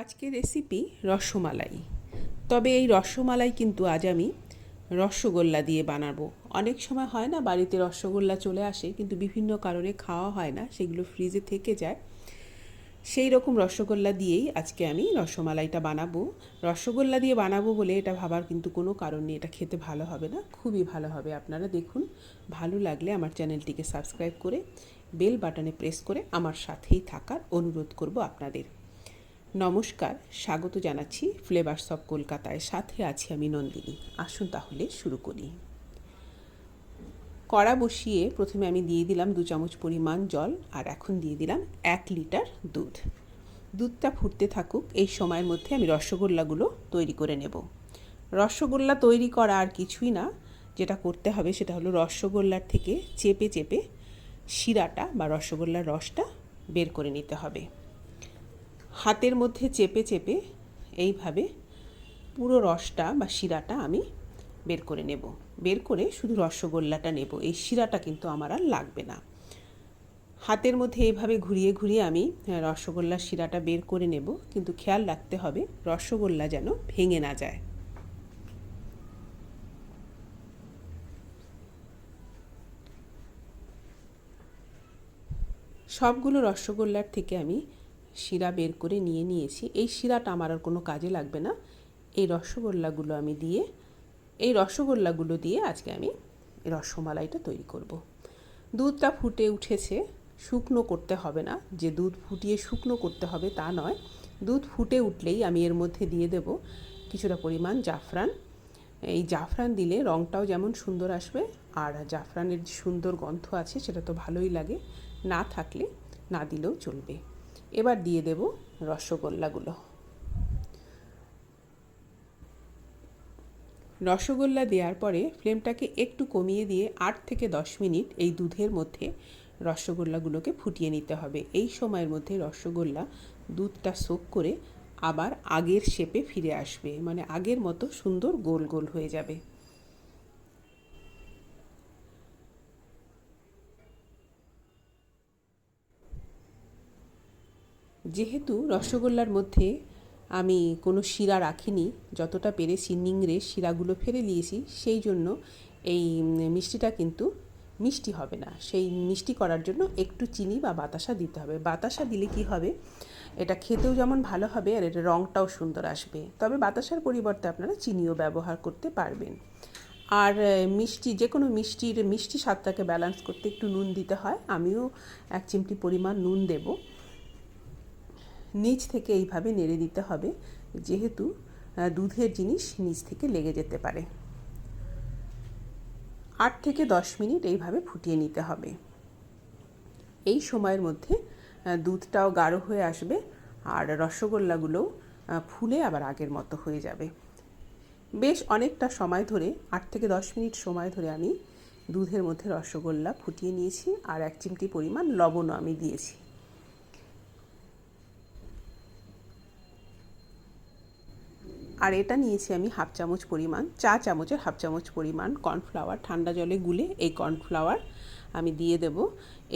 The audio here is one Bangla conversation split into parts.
আজকে রেসিপি রসমালাই। তবে এই রসমালাই কিন্তু আজ আমি রসগোল্লা দিয়ে বানাবো। অনেক সময় হয় না, বাড়িতে রসগোল্লা চলে আসে, কিন্তু বিভিন্ন কারণে খাওয়া হয় না, সেগুলো ফ্রিজে থেকে যায়। সেই রকম রসগোল্লা দিয়েই আজকে আমি রসমালাইটা বানাবো। রসগোল্লা দিয়ে বানাবো বলে এটা ভাবার কিন্তু কোনো কারণ নেই, এটা খেতে ভালো হবে না, খুবই ভালো হবে। আপনারা দেখুন, ভালো লাগলে আমার চ্যানেলটিকে সাবস্ক্রাইব করে বেল বাটনে প্রেস করে আমার সাথেই থাকার অনুরোধ করব আপনাদের। নমস্কার, স্বাগত জানাচ্ছি ফ্লেভার্স অফ কলকাতায়। সাথে আছি আমি নন্দিনী। আসুন তাহলে শুরু করি। কড়া বসিয়ে প্রথমে আমি দিয়ে দিলাম দু চামচ পরিমাণ জল, আর এখন দিয়ে দিলাম এক লিটার দুধ। দুধটা ফুটতে থাকুক, এই সময়ের মধ্যে আমি রসগোল্লাগুলো তৈরি করে নেব। রসগোল্লা তৈরি করা আর কিছুই না, যেটা করতে হবে সেটা হলো রসগোল্লার থেকে চেপে চেপে শিরাটা বা রসগোল্লার রসটা বের করে নিতে হবে। হাতের মধ্যে চেপে চেপে এইভাবে পুরো রসটা বা শিরাটা আমি বের করে নেব। বের করে শুধু রসগোল্লাটা নেব। এই শিরাটা কিন্তু আমার আর লাগবে না। হাতের মধ্যে এইভাবে ঘুরিয়ে ঘুরিয়ে আমি রসগোল্লার শিরাটা বের করে নেব। কিন্তু খেয়াল রাখতে হবে, রসগোল্লা যেন ভেঙে না যায়। সবগুলো রসগোল্লার থেকে আমি শিরা বের করে নিয়ে নিয়েছি। এই শিরাটা আমার আর কোনো কাজে লাগবে না। এই রসগোল্লাগুলো আমি দিয়ে, এই রসগোল্লাগুলো দিয়ে আজকে আমি রসমালাইটা তৈরি করব। দুধটা ফুটে উঠেছে, শুকনো করতে হবে না। যে দুধ ফুটিয়ে শুকনো করতে হবে তা নয়। দুধ ফুটে উঠলেই আমি এর মধ্যে দিয়ে দেব কিছুটা পরিমাণ জাফরান। এই জাফরান দিলে রঙটাও যেমন সুন্দর আসবে, আর জাফরানের যে সুন্দর গন্ধ আছে, সেটা তো ভালোই লাগে। না থাকলে না দিলেও চলবে। এবার দিয়ে দেব রসগোল্লাগুলো। রসগোল্লা দেওয়ার পরে ফ্লেমটাকে একটু কমিয়ে দিয়ে আট থেকে দশ মিনিট এই দুধের মধ্যে রসগোল্লাগুলোকে ফুটিয়ে নিতে হবে। এই সময়ের মধ্যে রসগোল্লা দুধটা সোক করে আবার আগের শেপে ফিরে আসবে। মানে আগের মতো সুন্দর গোল গোল হয়ে যাবে। যেহেতু রসগোল্লার মধ্যে আমি কোনো শিরা রাখিনি, যতটা পেরেছি নিংড়ে শিরাগুলো ফেলে দিয়েছি, সেই জন্য এই মিষ্টিটা কিন্তু মিষ্টি হবে না। সেই মিষ্টি করার জন্য একটু চিনি বা বাতাসা দিতে হবে। বাতাসা দিলে কি হবে? এটা খেতেও যেমন ভালো হবে আর এটা রঙটাও সুন্দর আসবে। তবে বাতাসার পরিবর্তে আপনারা চিনিও ব্যবহার করতে পারবেন। আর মিষ্টি যে কোনো মিষ্টির, মিষ্টি স্বাদটাকে ব্যালেন্স করতে একটু নুন দিতে হয়। আমিও এক চিমটি পরিমাণ নুন দেবো। নিচ থেকে এইভাবে নেড়ে দিতে হবে, যেহেতু দুধের জিনিস নিচ থেকে লেগে যেতে পারে। আট থেকে দশ মিনিট এইভাবে ফুটিয়ে নিতে হবে। এই সময়ের মধ্যে দুধটাও গাঢ় হয়ে আসবে আর রসগোল্লাগুলোও ফুলে আবার আগের মতো হয়ে যাবে। বেশ অনেকটা সময় ধরে, আট থেকে দশ মিনিট সময় ধরে আমি দুধের মধ্যে রসগোল্লা ফুটিয়ে নিয়েছি আর এক চিমটি পরিমাণ লবণও আমি দিয়েছি। আর এটা নিয়েছি আমি হাফ চামচ পরিমাণ, চা চামচের হাফ চামচ পরিমাণ কর্নফ্লাওয়ার, ঠান্ডা জলে গুলে এই কর্নফ্লাওয়ার আমি দিয়ে দেব।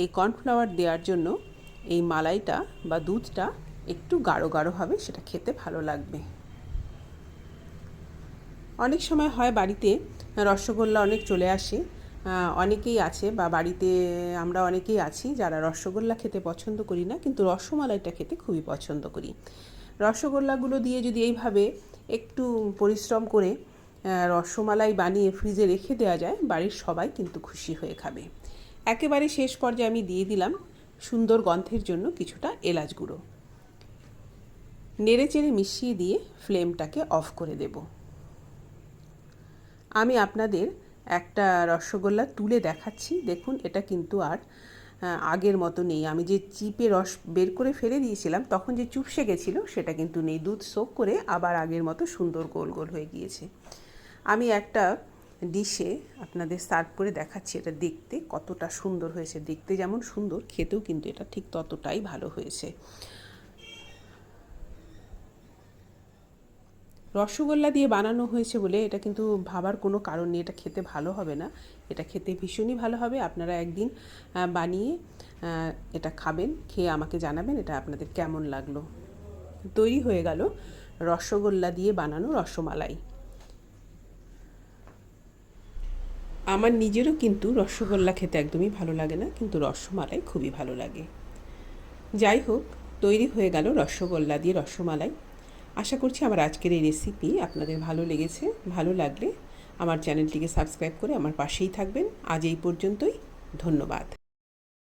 এই কর্নফ্লাওয়ার দেওয়ার জন্য এই মালাইটা বা দুধটা একটু গাঢ় গাঢ় হবে, সেটা খেতে ভালো লাগবে। অনেক সময় হয় বাড়িতে রসগোল্লা অনেক চলে আসে অনেকেই আছে বা বাড়িতে আমরা অনেকেই আছি যারা রসগোল্লা খেতে পছন্দ করি না, কিন্তু রসমালাইটা খেতে খুবই পছন্দ করি। রসগোল্লাগুলো দিয়ে যদি এইভাবে একটু পরিশ্রম করে রসমালাই বানিয়ে ফ্রিজে রেখে দেওয়া যায়, বাড়ির সবাই কিন্তু খুশি হয়ে খাবে। একেবারে শেষ পর্যায়ে আমি দিয়ে দিলাম সুন্দর গন্ধের জন্য কিছুটা এলাচ গুঁড়ো। নেড়ে চেড়ে মিশিয়ে দিয়ে ফ্লেমটাকে অফ করে দেব। আমি আপনাদের একটা রসগোল্লা তুলে দেখাচ্ছি, দেখুন এটা কিন্তু আর আগের মতো নেই। আমি যে চিপে রস বের করে ফেলে দিয়েছিলাম, তখন যে চুপসে গেছিল, সেটা কিন্তু নেই। দুধ সোক করে আবার আগের মতো সুন্দর গোল গোল হয়ে গিয়েছে। আমি একটা ডিশে আপনাদের সার্ভ করে দেখাচ্ছি। এটা দেখতে কতটা সুন্দর হয়েছে। দেখতে যেমন সুন্দর, খেতেও কিন্তু এটা ঠিক ততটাই ভালো হয়েছে। রসগোল্লা দিয়ে বানানো হয়েছে বলে এটা কিন্তু ভাবার কোনো কারণ নেই, এটা খেতে ভালো হবে না। এটা খেতে ভীষণই ভালো হবে। আপনারা একদিন বানিয়ে এটা খাবেন, খেয়ে আমাকে জানাবেন এটা আপনাদের কেমন লাগল। তৈরি হয়ে গেল রসগোল্লা দিয়ে বানানো রসমালাই। আমার নিজেরও কিন্তু রসগোল্লা খেতে একদমই ভালো লাগে না, কিন্তু রসমালাই খুবই ভালো লাগে। যাই হোক, তৈরি হয়ে গেল রসগোল্লা দিয়ে রসমালাই। আশা করছি আমার আজকের এই রেসিপি আপনাদের ভালো লেগেছে, ভালো লাগলে আমার চ্যানেলটিকে সাবস্ক্রাইব করে আমার পাশেই থাকবেন। আজ এই পর্যন্তই, ধন্যবাদ।